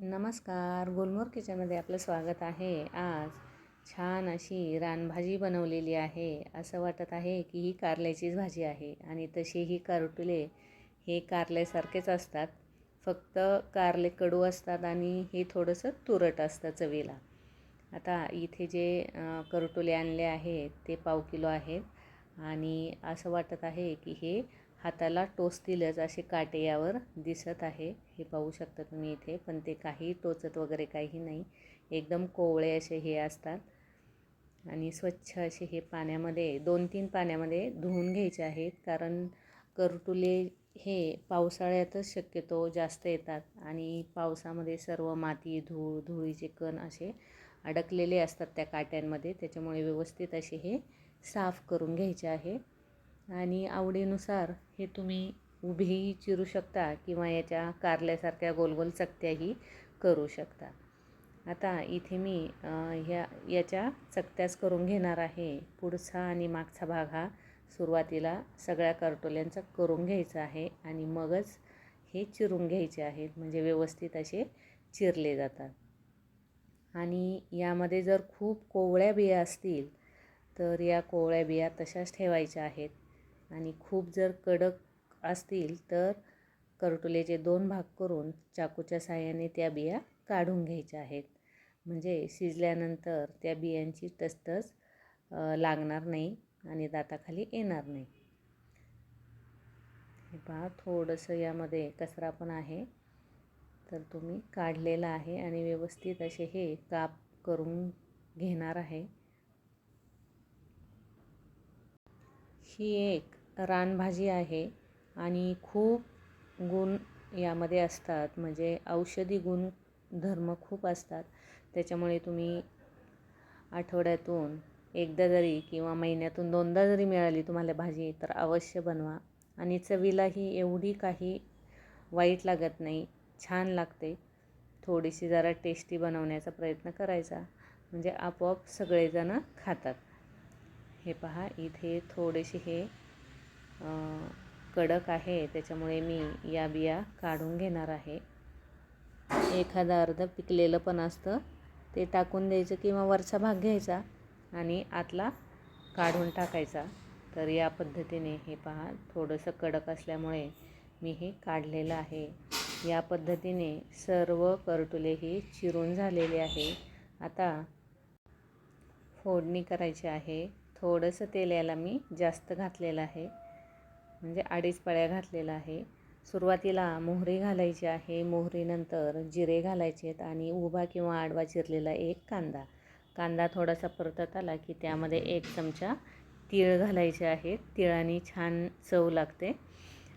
नमस्कार. गुलमोर किचनमध्ये आपलं स्वागत आहे. आज छान अशी रानभाजी बनवलेली आहे. असं वाटत आहे की ही कारल्याचीच भाजी आहे आणि तशी ही कारटुले हे कारल्यासारखेच असतात. फक्त कारले कडू असतात आणि हे थोडंसं तुरट असतं चवीला. आता इथे जे करटुले आणले आहेत ते पाव किलो आहेत. आणि असं वाटत आहे की हे हाताला टोचतीलच असे काटे यावर दिसत आहे. हे पाहू शकता तुम्ही इथे पण ते काही टोचत वगैरे काही नाही. एकदम कोवळे असे हे असतात. आणि स्वच्छ असे हे पाण्यामध्ये दोन तीन पाण्यामध्ये धुवून घ्यायचे आहेत. कारण करटुले हे पावसाळ्यातच शक्यतो जास्त येतात. आणि पावसामध्ये सर्व माती धूळ धुळीचे कण असे अडकलेले असतात त्या काट्यांमध्ये. त्याच्यामुळे व्यवस्थित असे हे साफ करून घ्यायचे आहे. आणि आवडीनुसार हे तुम्ही उभीही चिरू शकता किंवा याच्या कारल्यासारख्या गोलगोल चकत्याही करू शकता. आता इथे मी ह्या याच्या चकत्याच करून घेणार आहे. पुढचा आणि मागचा भाग हा सुरुवातीला सगळ्या करटोल्यांचा करून घ्यायचा आहे आणि मगच हे चिरून घ्यायचे आहेत. म्हणजे व्यवस्थित असे चिरले जातात. आणि यामध्ये जर खूप कोवळ्या बिया असतील तर या कोवळ्या बिया तशाच ठेवायच्या आहेत. आणि खूप जर कडक असतील तर करटुल्याचे दोन भाग करून चाकूच्या साहाय्याने त्या बिया काढून घ्यायच्या आहेत. म्हणजे शिजल्यानंतर त्या बियांची टसटस लागणार नाही आणि दाताखाली येणार नाही. हे पहा थोडंसं यामध्ये कचरा पण आहे. तर तुम्ही काढलेलं आहे आणि व्यवस्थित असे हे काप करून घेणार आहे. ही एक रानभाजी आहे आणि खूप गुण यामध्ये असतात. म्हणजे औषधी गुणधर्म खूप असतात. त्याच्यामुळे तुम्ही आठवड्यातून एकदा जरी किंवा महिन्यातून दोनदा जरी मिळाली तुम्हाला भाजी तर अवश्य बनवा. आणि चवीलाही एवढी काही वाईट लागत नाही छान लागते. थोडीशी जरा टेस्टी बनवण्याचा प्रयत्न करायचा. म्हणजे आपोआप सगळेजणं खातात. हे पहा इथे थोडेसे हे कडक आहे. त्याच्यामुळे मी या बिया काढून घेणार आहे. एखादा अर्ध पिकलेलं पण असतं. ते टाकून द्यायचं किंवा वरचा भाग घ्यायचा आणि आतला काढून टाकायचा. तर या पद्धतीने हे पहा थोडंसं कडक असल्यामुळे मी हे काढलेलं आहे. या पद्धतीने सर्व करटुले ही चिरून झालेले आहे. आता फोडणी करायची आहे. थोडंसं तेल याला मी जास्त घातलेलं आहे. म्हणजे अडीच पळ्या घातलेला आहे. सुरुवातीला मोहरी घालायची आहे. मोहरीनंतर जिरे घालायचे आहेत आणि उभा किंवा आडवा चिरलेला एक कांदा. कांदा थोडासा परतत आला की त्यामध्ये एक चमचा तीळ घालायचे आहेत तिळाने छान चव लागते.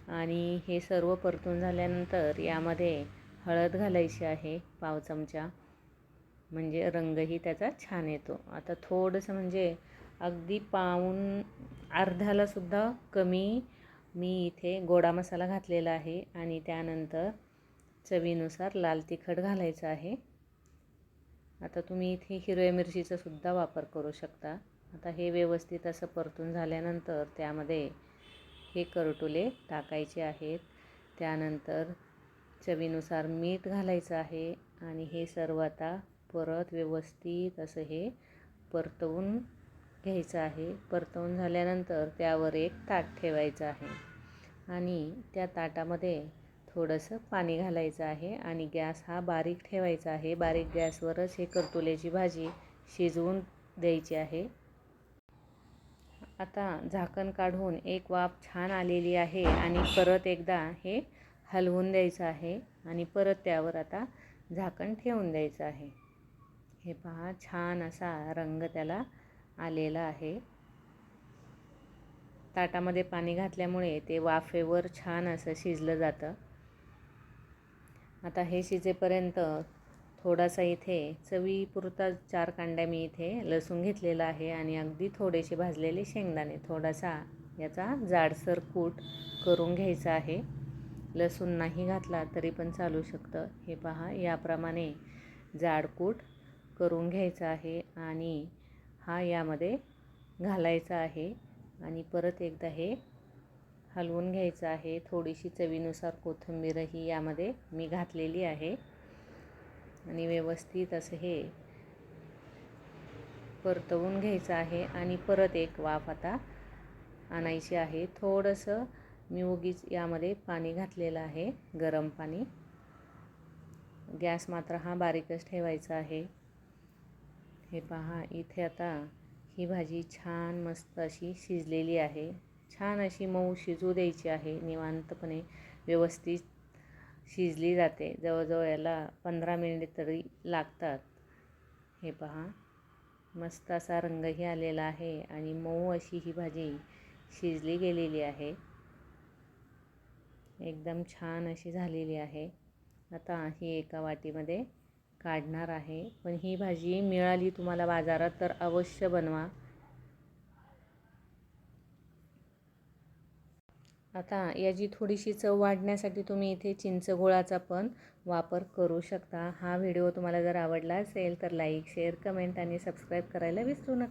आणि हे सर्व परतून झाल्यानंतर यामध्ये हळद घालायची आहे पाव चमचा. म्हणजे रंगही त्याचा छान येतो. आता थोडंसं म्हणजे अगदी पाऊन अर्ध्यालासुद्धा कमी मी इथे गोडा मसाला घातलेला आहे आणि त्यानंतर चवीनुसार लाल तिखट घालायचं आहे. आता तुम्ही इथे हिरव्या मिरचीचा सुद्धा वापर करू शकता. आता हे व्यवस्थित असं परतून झाल्यानंतर त्यामध्ये हे करटुले टाकायचे आहेत. त्यानंतर चवीनुसार मीठ घालायचं आहे आणि हे सर्व आता परत व्यवस्थित असं हे परतवून घ्यायचं आहे. परतवून झाल्यानंतर त्यावर एक ताट ठेवायचं आहे. आणि त्या ताटामध्ये थोडंसं पाणी घालायचं आहे आणि गॅस हा बारीक ठेवायचा आहे. बारीक गॅसवरच हे करतुल्याची भाजी शिजवून द्यायची आहे. आता झाकण काढून एक वाफ छान आलेली आहे आणि परत एकदा हे हलवून द्यायचं आहे आणि परत त्यावर आता झाकण ठेवून द्यायचं आहे. हे पहा छान असा रंग त्याला आलेलं आहे. ताटामध्ये पाणी घातल्यामुळे ते वाफेवर छान असं शिजलं जातं. आता हे शिजेपर्यंत थोडासा इथे चवीपुरता चार कांड्या मी इथे लसूण घेतलेला आहे आणि अगदी थोडेसे भाजलेले शेंगदाणे. थोडासा याचा जाडसर कूट करून घ्यायचा आहे. लसूण नाही घातला तरी पण चालू शकतं. हे पहा याप्रमाणे जाडकूट करून घ्यायचं आहे आणि हा यामध्ये घालायचा आहे आणि परत एकदा हे हलवून घ्यायचं आहे. थोडीशी चवीनुसार कोथिंबीरही यामध्ये मी घातलेली आहे. आणि व्यवस्थित असं हे परतवून घ्यायचं आहे आणि परत एक वाफ आता आणायची आहे. थोडंसं मी उगीच यामध्ये पाणी घातलेलं आहे गरम पाणी. गॅस मात्र हा बारीकच ठेवायचा आहे. हे पहा इथे आता ही भाजी छान मस्त अशी शिजलेली आहे. छान अशी मऊ शिजू द्यायची आहे. निवांतपणे व्यवस्थित शिजली जाते. जवळजवळ याला पंधरा मिनिटे तरी लागतात. हे पहा मस्त असा रंगही आलेला आहे आणि मऊ अशी ही भाजी शिजली गेलेली आहे. एकदम छान अशी झालेली आहे. आता ही एका वाटीमध्ये काढणार आहे. पण ही भाजी मिळाली तुम्हाला बाजारात तर अवश्य बनवा. आता याची थोडीशी चव वाढण्यासाठी तुम्ही इथे चिंचगुळाचा पण वापर करू शकता. हा व्हिडिओ तुम्हाला जर आवडला असेल तर लाईक शेअर कमेंट आणि सबस्क्राईब करायला विसरू नका.